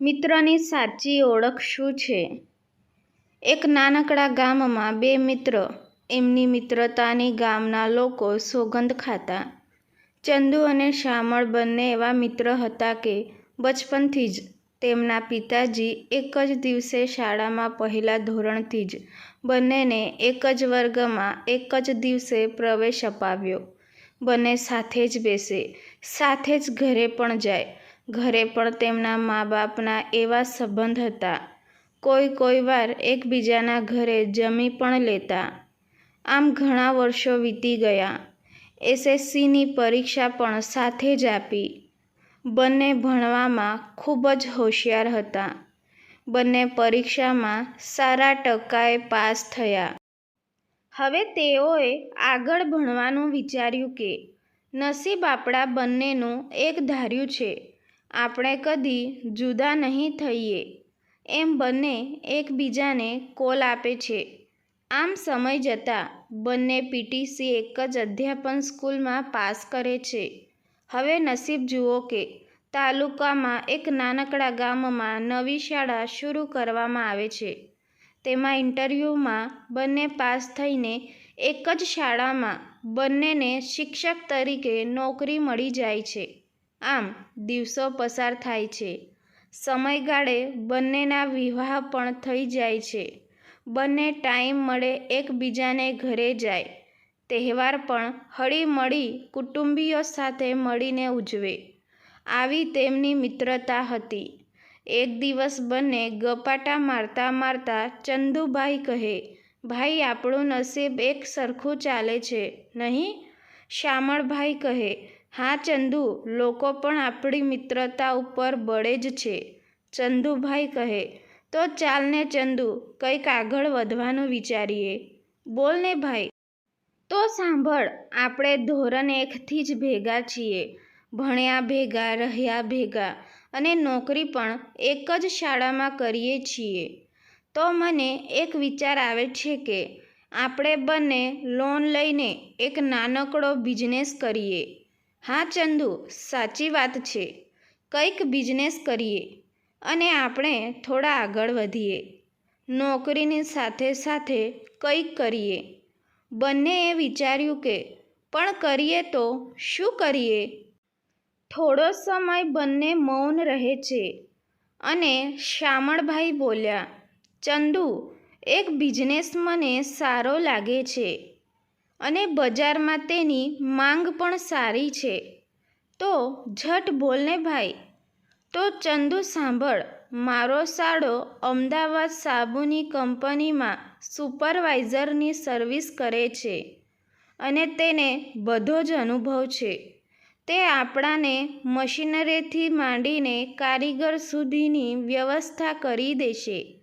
મિત્રની સાચી ઓળખ શું છે? એક નાનકડા ગામમાં બે મિત્ર. એમની મિત્રતાની ગામના લોકો સોગંદ ખાતા. ચંદુ અને શામળ બંને એવા મિત્ર હતા કે બચપનથી જ તેમના પિતાજી એક જ દિવસે શાળામાં પહેલા ધોરણથી જ બંનેને એક જ વર્ગમાં એક જ દિવસે પ્રવેશ અપાવ્યો. બંને સાથે જ બેસે, સાથે જ ઘરે પણ જાય. ઘરે પણ તેમના મા-બાપના એવા સંબંધ હતા. કોઈ કોઈ વાર એકબીજાના ઘરે જમી પણ લેતા. આમ ઘણા વર્ષો વીતી ગયા. એસએસસીની પરીક્ષા પણ સાથે જ આપી. બંને ભણવામાં ખૂબ જ હોશિયાર હતા. બંને પરીક્ષામાં સારા ટકાએ પાસ થયા. હવે તેઓએ આગળ ભણવાનું વિચાર્યું કે નસીબ આપણા બંનેનું એક ધાર્યું છે, આપણે કદી જુદા નહીં થઈએ એમ બંને એકબીજાને કોલ આપે છે. આમ સમય જતાં બંને પીટીસી એક જ અધ્યાપન સ્કૂલમાં પાસ કરે છે. હવે નસીબ જુઓ કે તાલુકામાં એક નાનકડા ગામમાં નવી શાળા શરૂ કરવામાં આવે છે. તેમાં ઇન્ટરવ્યૂમાં બંને પાસ થઈને એક જ શાળામાં બંનેને શિક્ષક તરીકે નોકરી મળી જાય છે. આમ દિવસો પસાર થાય છે. સમયગાળે બંનેના વિવાહ પણ થઈ જાય છે. બંને ટાઈમ મળે એકબીજાને ઘરે જાય. તહેવાર પણ હળીમળી કુટુંબીઓ સાથે મળીને ઉજવે. આવી તેમની મિત્રતા હતી. એક દિવસ બંને ગપાટા મારતા મારતા ચંદુભાઈ કહે, "ભાઈ આપણું નસીબ એક સરખું ચાલે છે નહીં?" શામળભાઈ કહે, "હા ચંદુ, લોકો પણ આપણી મિત્રતા ઉપર બળે જ છે." ચંદુભાઈ કહે, "તો ચાલને ચંદુ, કંઈક આગળ વધવાનું વિચારીએ." બોલને ભાઈ." "તો સાંભળ, આપણે ધોરણ એકથી જ ભેગા છીએ. ભણ્યા ભેગા, રહ્યા ભેગા અને નોકરી પણ એક જ શાળામાં કરીએ છીએ. તો મને એક વિચાર આવે છે કે આપણે બંને લોન લઈને એક નાનકડો બિઝનેસ કરીએ." "હા ચંદુ, સાચી વાત છે. કંઈક બિઝનેસ કરીએ અને આપણે થોડા આગળ વધીએ. નોકરીની સાથે સાથે કંઈક કરીએ." બંનેએ વિચાર્યું કે પણ કરીએ તો શું કરીએ? થોડો સમય બંને મૌન રહે છે અને શામળભાઈ બોલ્યા, "ચંદુ, એક બિઝનેસ મને સારો લાગે છે અને બજારમાં તેની માંગ પણ સારી છે. તો ઝટ બોલને ભાઈ." "તો ચંદુ સાંભળ, મારો સાળો અમદાવાદ સાબુની કંપનીમાં સુપરવાઇઝરની સર્વિસ કરે છે અને તેને બધો જ અનુભવ છે. તે આપણાને મશીનરીથી માંડીને કારીગર સુધીની વ્યવસ્થા કરી દેશે.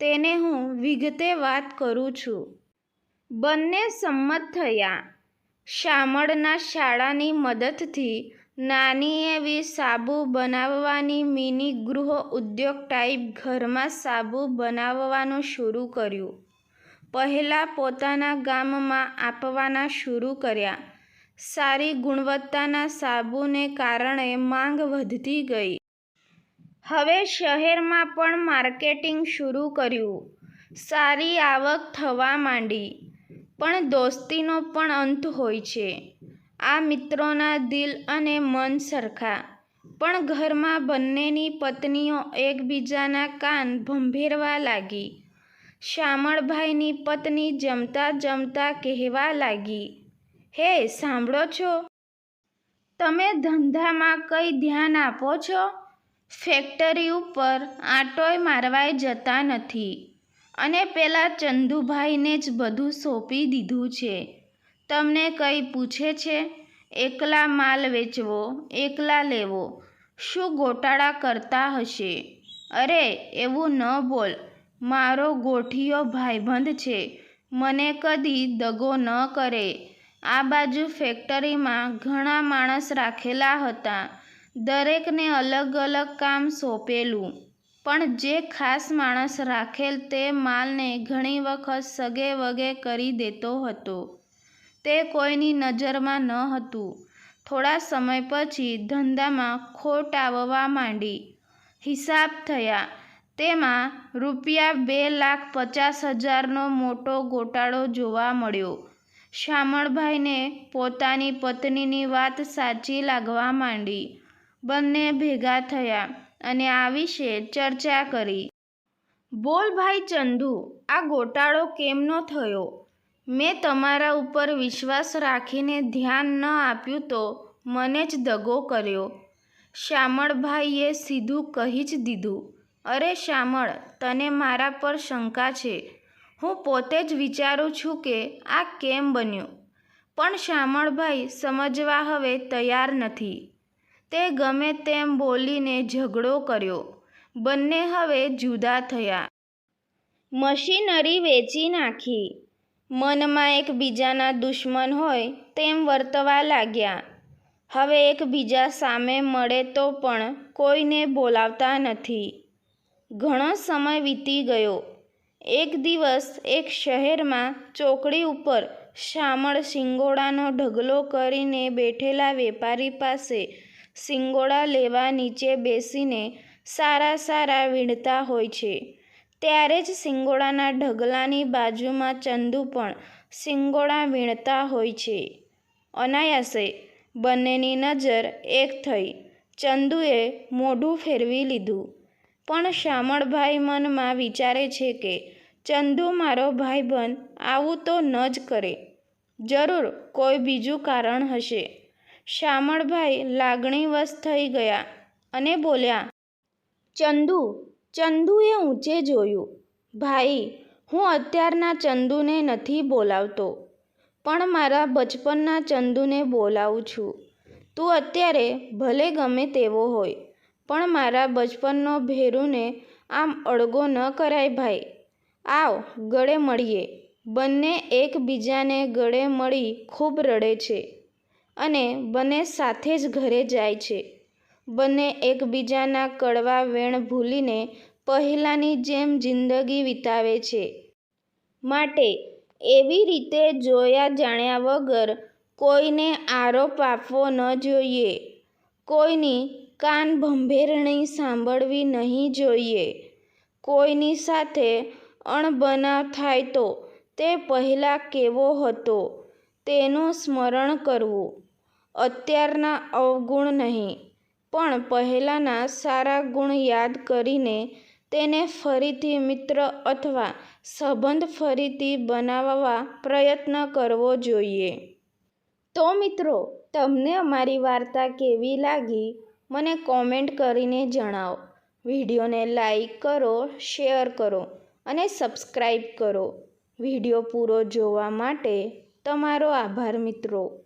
તેને હું વિગતે વાત કરું છું." બંને સંમત થયા. શામળના શાળાની મદદથી નાની એવી સાબુ બનાવવાની મિનિ ગૃહ ઉદ્યોગ ટાઈપ ઘરમાં સાબુ બનાવવાનું શરૂ કર્યું. પહેલાં પોતાના ગામમાં આપવાના શરૂ કર્યા. સારી ગુણવત્તાના સાબુને કારણે માંગ વધતી ગઈ. હવે શહેરમાં પણ માર્કેટિંગ શરૂ કર્યું. સારી આવક થવા માંડી. પણ દોસ્તીનો પણ અંત હોય છે. આ મિત્રોના દિલ અને મન સરખા. પણ ઘરમાં બંનેની પત્નીઓ એકબીજાના કાન ભંભેરવા લાગી. શામળભાઈની પત્ની જમતા જમતા કહેવા લાગી, "હે સાંભળો છો? તમે ધંધામાં કંઈ ધ્યાન આપો છો? ફેક્ટરી ઉપર આંટોય મારવાય જતા નથી અને પેલા ચંદુભાઈને જ બધું સોંપી દીધું છે. તમને કંઈ પૂછે છે? એકલા માલ વેચવો, એકલા લેવો. શું ગોટાળા કરતા હશે?" "અરે એવું ન બોલ. મારો ગોઠિયો ભાઈબંધ છે. મને કદી દગો ન કરે. આ બાજુ ફેક્ટરીમાં ઘણા માણસ રાખેલા હતા. દરેકને અલગ અલગ કામ સોંપેલું. પણ જે ખાસ માણસ રાખેલ તે માલને ઘણી વખત સગે વગે કરી દેતો હતો. તે કોઈની નજરમાં ન હતું. થોડા સમય પછી ધંધામાં ખોટ આવવા માંડી. હિસાબ થયા. તેમાં રૂપિયા બે લાખ પચાસ હજારનો મોટો ગોટાળો જોવા મળ્યો. શામળભાઈને પોતાની પત્નીની વાત સાચી લાગવા માંડી. બંને ભેગા થયા. અને આ વિશે ચર્ચા કરી. બોલ ભાઈ ચંદુ, આ ગોટાળો કેમનો થયો? મેં તમારા ઉપર વિશ્વાસ રાખીને ધ્યાન ન આપ્યું તો મને જ દગો કર્યો. શામળભાઈએ સીધું કહી જ દીધું, અરે શામળ તને મારા પર શંકા છે. હું પોતે જ વિચારું છું કે આ કેમ બન્યું. પણ શામળભાઈ સમજવા હવે તૈયાર નથી. તે ગમે તેમ બોલીને ઝઘડો કર્યો. બંને હવે જુદા થયા. મશીનરી વેચી નાખી. મનમાં એકબીજાના દુશ્મન હોય તેમ વર્તવા લાગ્યા. હવે એકબીજા સામે મળે તો પણ કોઈને બોલાવતા નથી. ઘણો સમય વીતી ગયો. એક દિવસ એક શહેરમાં ચોકડી ઉપર શામળ શિંગોડાનો ઢગલો કરીને બેઠેલા વેપારી પાસે શિંગોડા લેવા નીચે બેસીને સારા સારા વીણતા હોય છે. ત્યારે જ શિંગોડાના ઢગલાની બાજુમાં ચંદુ પણ શિંગોડા વીણતા હોય છે. અનાયાસે બંનેની નજર એક થઈ. ચંદુએ મોઢું ફેરવી લીધું. પણ શામળભાઈ મનમાં વિચારે છે કે, ચંદુ મારો ભાઈબંધ, આવું તો ન જ કરે. જરૂર કોઈ બીજું કારણ હશે. શામળભાઈ લાગણીવશ થઈ ગયા અને બોલ્યા, ચંદુ, ચંદુએ ઊંચે જોયું. ભાઈ, હું અત્યારના ચંદુને નથી બોલાવતો, પણ મારા બચપનના ચંદુને બોલાવું છું. તું અત્યારે ભલે ગમે તેવો હોય, પણ મારા બચપનનો ભેરુને આમ અળગો ન કરાય ભાઈ. આવ, ગળે મળીએ. બંને એકબીજાને ગળે મળી ખૂબ રડે છે. અને બંને સાથે જ ઘરે જાય છે. બંને એકબીજાના કડવા વેણ ભૂલીને પહેલાંની જેમ જિંદગી વિતાવે છે. માટે એવી રીતે જોયા જાણ્યા વગર કોઈને આરોપ આપવો ન જોઈએ. કોઈની કાન ભંભેરણી સાંભળવી નહીં જોઈએ. કોઈની સાથે અણબનાવ થાય તો તે પહેલાં કેવો હતો તેનું સ્મરણ કરવું. અત્યારના અવગુણ નહીં, પણ પહેલાંના સારા ગુણ યાદ કરીને તેને ફરીથી મિત્ર અથવા સંબંધ ફરીથી બનાવવા પ્રયત્ન કરવો જોઈએ. તો મિત્રો, તમને અમારી વાર્તા કેવી લાગી? મને કોમેન્ટ કરીને જણાવો. વિડીયોને લાઈક કરો, શેર કરો અને સબસ્ક્રાઈબ કરો. વીડિયો પૂરો જોવા માટે તમારો આભાર મિત્રો.